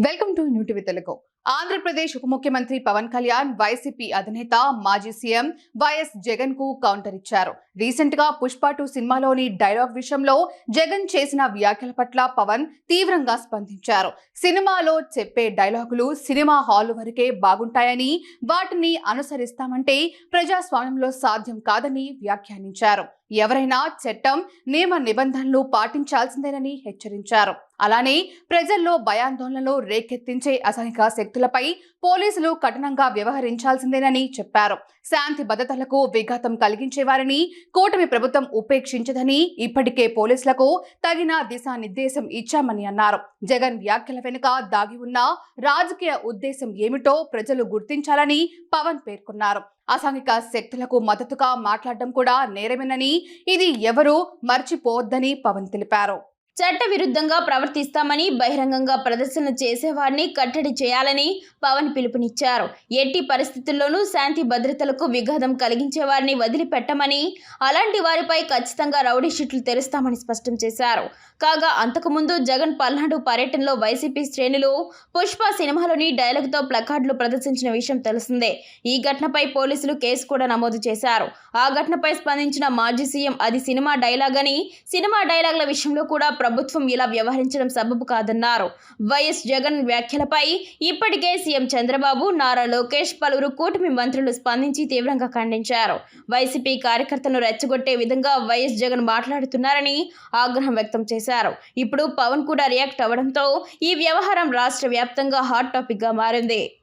welcome to new TV Telugu Andhra Pradesh ఉప ముఖ్యమంత్రి Pawan Kalyan YCP అధినేత మాజీ సీఎం వైఎస్ జగన్కు కౌంటర్ ఇచ్చారు. రీసెంట్గా పుష్ప టూ సినిమాలోని డైలాగ్ విషయంలో జగన్ చేసిన వ్యాఖ్యల పట్ల పవన్ తీవ్రంగా స్పందించారు. సినిమాలో చెప్పే డైలాగులు సినిమా హాల్ వరకే బాగుంటాయని వాటిని అనుసరిస్తామంటే ప్రజాస్వామ్యంలో సాధ్యం కాదని వ్యాఖ్యానించారు. ఎవరైనా చట్టం నియమ నిబంధనలు పాటించాల్సిందేనని హెచ్చరించారు. అలానే ప్రజల్లో భయాందోళనలు రేకెత్తించే అసహిక వ్యక్తులపై పోలీసులు కఠినంగా వ్యవహరించాల్సిందేనని చెప్పారు. శాంతి భద్రతలకు విఘాతం కలిగించేవారిని కూటమి ప్రభుత్వం ఉపేక్షించదని ఇప్పటికే పోలీసులకు తగిన దిశానిర్దేశం ఇచ్చామని అన్నారు. జగన్ వ్యాఖ్యల వెనుక దాగి ఉన్న రాజకీయ ఉద్దేశం ఏమిటో ప్రజలు గుర్తించాలని పవన్ పేర్కొన్నారు. అసాంఘిక శక్తులకు మద్దతుగా మాట్లాడడం కూడా నేరమేనని ఇది ఎవరూ మర్చిపోవద్దని పవన్ తెలిపారు. చట్టవిరుద్ధంగా ప్రవర్తిస్తామని బహిరంగంగా ప్రదర్శన చేసేవారిని కట్టడి చేయాలని పవన్ పిలుపునిచ్చారు. ఎట్టి పరిస్థితుల్లోనూ శాంతి భద్రతలకు విఘాతం కలిగించే వారిని వదిలిపెట్టమని అలాంటి వారిపై ఖచ్చితంగా రౌడీ షీట్లు తెరుస్తామని స్పష్టం చేశారు. కాగా అంతకుముందు జగన్ పల్నాడు పర్యటనలో వైసీపీ శ్రేణులు పుష్ప సినిమాలోని డైలాగ్తో ప్లకార్డులు ప్రదర్శించిన విషయం తెలిసిందే. ఈ ఘటనపై పోలీసులు కేసు కూడా నమోదు చేశారు. ఆ ఘటనపై స్పందించిన మాజీ సీఎం అది సినిమా డైలాగ్ అని సినిమా డైలాగ్ల విషయంలో కూడా ప్రభుత్వం ఇలా వ్యవహరించడం సబబు కాదన్నారు. వైఎస్ జగన్ వ్యాఖ్యలపై ఇప్పటికే సీఎం చంద్రబాబు నారా లోకేష్ పలువురు కూటమి మంత్రులు స్పందించి తీవ్రంగా ఖండించారు. వైసీపీ కార్యకర్తలను రెచ్చగొట్టే విధంగా వైఎస్ జగన్ మాట్లాడుతున్నారని ఆగ్రహం వ్యక్తం చేశారు. ఇప్పుడు పవన్ కూడా రియాక్ట్ అవ్వడంతో ఈ వ్యవహారం రాష్ట్ర వ్యాప్తంగా హాట్ టాపిక్గా మారింది.